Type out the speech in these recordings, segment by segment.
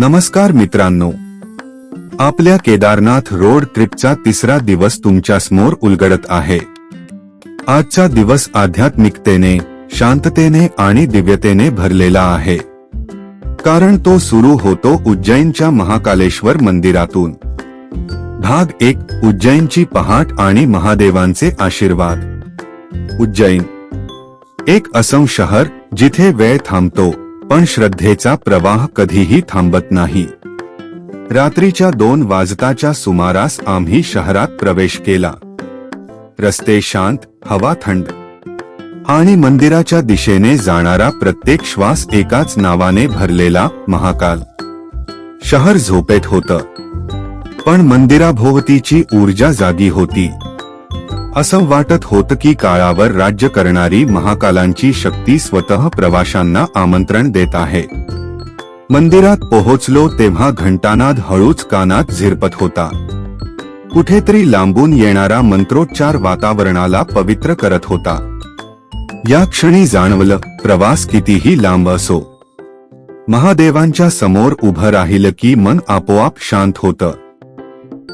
नमस्कार मित्रांनो. आपल्या केदारनाथ रोड ट्रिपचा तिसरा दिवस तुमच्यासमोर उलगडत आहे. आजचा दिवस आध्यात्मिकतेने शांततेने आणि दिव्यतेने भरलेला आहे. कारण तो सुरू होतो उज्जैनच्या महाकालेश्वर मंदिरातून. भाग एक उज्जैनची पहाट आणि महादेवांचे आशीर्वाद. उज्जैन. एक असं शहर जिथे वेळ थांबतो. पण श्रद्धेचा प्रवाह कधीही थांबत नाही. रात्रीच्या दोन वाजताच्या सुमारास आम्ही शहरात प्रवेश केला. रस्ते शांत हवा थंड. आणि मंदिराच्या दिशेने जाणारा प्रत्येक श्वास एकाच नावाने भरलेला महाकाल. शहर झोपेत होतं. पण मंदिराभोवतीची ऊर्जा जागी होती. असं वाटत होतं की काळावर राज्य करणारी महाकालांची शक्ती स्वतः प्रवाशांना आमंत्रण देत आहे. मंदिरात पोहोचलो तेव्हा घंटानाद हळूच कानात झिरपत होता. कुठेतरी लांबून येणारा मंत्रोच्चार वातावरणाला पवित्र करत होता. या क्षणी जाणवलं प्रवास कितीही लांब असो. महादेवांच्या समोर उभं राहिलं की मन आपोआप शांत होतं.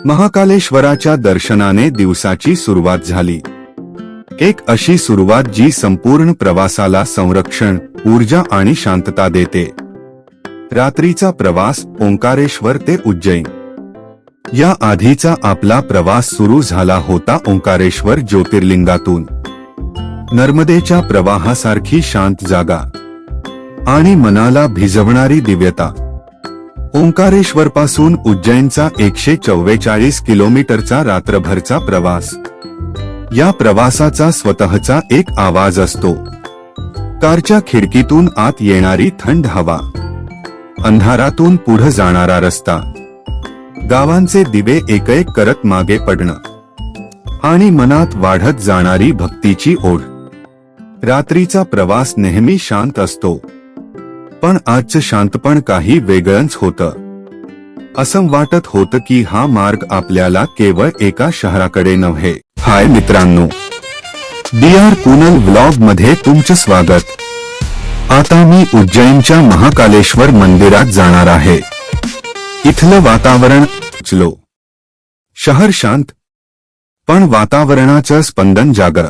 महाकालेश्वराच्या दर्शनाने दिवसाची सुरुवात झाली. एक अशी सुरुवात जी संपूर्ण प्रवासाला संरक्षण ऊर्जा आणि शांतता देते. रात्रीचा प्रवास ओंकारेश्वर ते उज्जैन. या आधीचा आपला प्रवास सुरू झाला होता ओंकारेश्वर ज्योतिर्लिंगातून. नर्मदेच्या प्रवाहासारखी शांत जागा. आणि मनाला भिजवणारी दिव्यता. ओंकारेश्वर पासून उज्जैनचा एकशे चव्वेचाळीस किलोमीटरचा रात्रभरचा प्रवास. या प्रवासाचा स्वतःचा एक आवाज असतो. कारच्या खिडकीतून आत येणारी थंड हवा. अंधारातून पुढे जाणारा रस्ता. गावांचे दिवे एक एक करत मागे पडणं. आणि मनात वाढत जाणारी भक्तीची ओढ. रात्रीचा प्रवास नेहमी शांत असतो. पण आजचं शांतपण काही वेगळंच होतं. असं वाटत होतं की हा मार्ग आपल्याला केवळ एका शहराकडे नव्हे. हाय मित्रांनो. डी आर कुनल ब्लॉगमध्ये तुमचं स्वागत. आता मी उज्जैनच्या महाकालेश्वर मंदिरात जाणार आहे. इथलं वातावरण चलो शहर शांत. पण वातावरणाचं स्पंदन जागर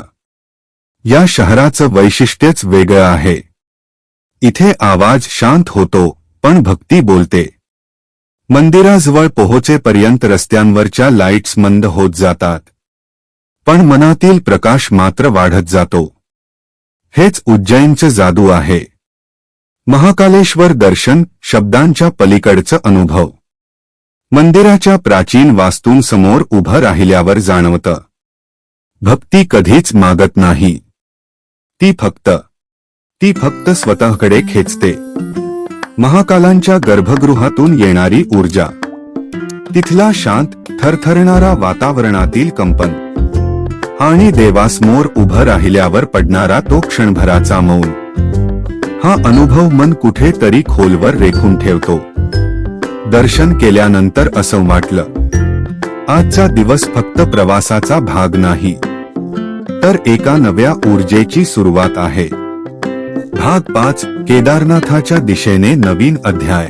या शहराचं वैशिष्ट्यच वेगळं आहे. इथे आवाज शांत होतो पण भक्ती बोलते. मंदिराजवळ पोहोचेपर्यंत रस्त्यांवरच्या लाईट्स मंद होत जातात. पण मनातील प्रकाश मात्र वाढत जातो. हेच उज्जैनचं जादू आहे. महाकालेश्वर दर्शन शब्दांच्या पलीकडचं अनुभव. मंदिराच्या प्राचीन वास्तूंसमोर उभं राहिल्यावर जाणवतं. भक्ती कधीच मागत नाही. ती फक्त ती फक्त स्वतःकडे खेचते. महाकालांच्या गर्भगृहातून येणारी ऊर्जा. तिथला शांत थरथरणारा वातावरणातील कंपन. आणि देवासमोर उभं राहिल्यावर पडणारा तो क्षणभराचा मौन. हा अनुभव मन कुठेतरी खोलवर रेखून ठेवतो. दर्शन केल्यानंतर असं वाटलं. आजचा दिवस फक्त प्रवासाचा भाग नाही. तर एका नव्या ऊर्जेची सुरुवात आहे. भाग पाच केदारनाथाच्या दिशेने नवीन अध्याय.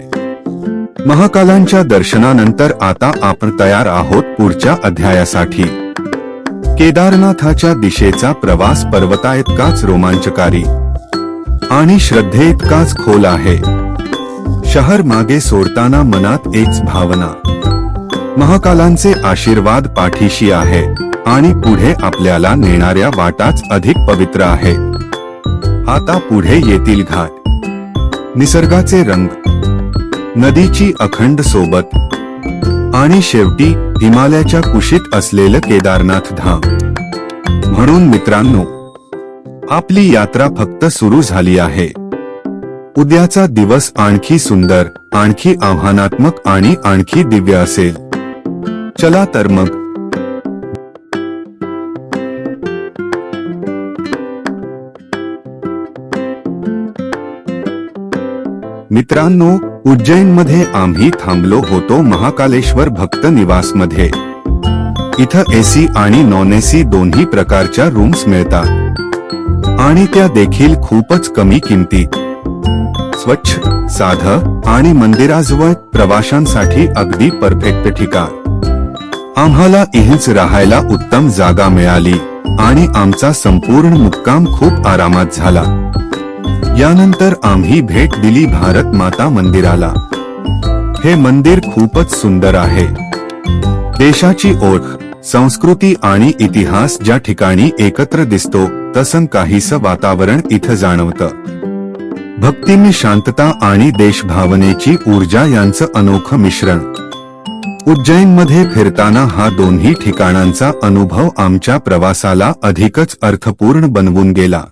महाकालांच्या दर्शनानंतर आता आपण तयार आहोत पुढच्या अध्यायासाठी. केदारनाथाच्या दिशेचा प्रवास पर्वताइतकाच रोमांचकारी आणि श्रद्धे इतकाच खोल आहे. शहर मागे सोडताना मनात एकच भावना. महाकालांचे आशीर्वाद पाठीशी आहे आणि पुढे आपल्याला नेणाऱ्या वाटाच अधिक पवित्र आहे. आता पुढे येतील घाट. निसर्गाचे रंग. नदीची अखंड सोबत. आणि शेवटी हिमालयाच्या कुशीत असलेलं केदारनाथ धाम. म्हणून मित्रांनो आपली यात्रा फक्त सुरू झाली आहे. उद्याचा दिवस आणखी सुंदर आणखी आव्हानात्मक आणि आणखी दिव्य असेल. चला तर मग मित्रांनो उज्जैनमध्ये आम्ही थांबलो होतो महाकालेश्वर भक्त निवासमध्ये. इथं एसी आणि नॉन एसी दोन्ही प्रकारच्या रूम्स मिळतात. आणि त्या देखील खूपच कमी किमतीत स्वच्छ साध आणि मंदिराजवळ प्रवाशांसाठी अगदी परफेक्ट ठिकाण. आम्हाला इहेच राहायला उत्तम जागा मिळाली आणि आमचा संपूर्ण मुक्काम खूप आरामात झाला. यानंतर आम्ही भेट दिली भारत माता मंदिराला. हे मंदिर खूपच सुंदर आहे. देशाची ओळख संस्कृती आणि इतिहास ज्या ठिकाणी एकत्र दिसतो तसं काहीसं वातावरण इथं जाणवतं. भक्तिमय शांतता आणि देशभावनेची ऊर्जा यांचं अनोखं मिश्रण. उज्जैनमध्ये फिरताना हा दोन्ही ठिकाणांचा अनुभव आमच्या प्रवासाला अधिकच अर्थपूर्ण बनवून गेला.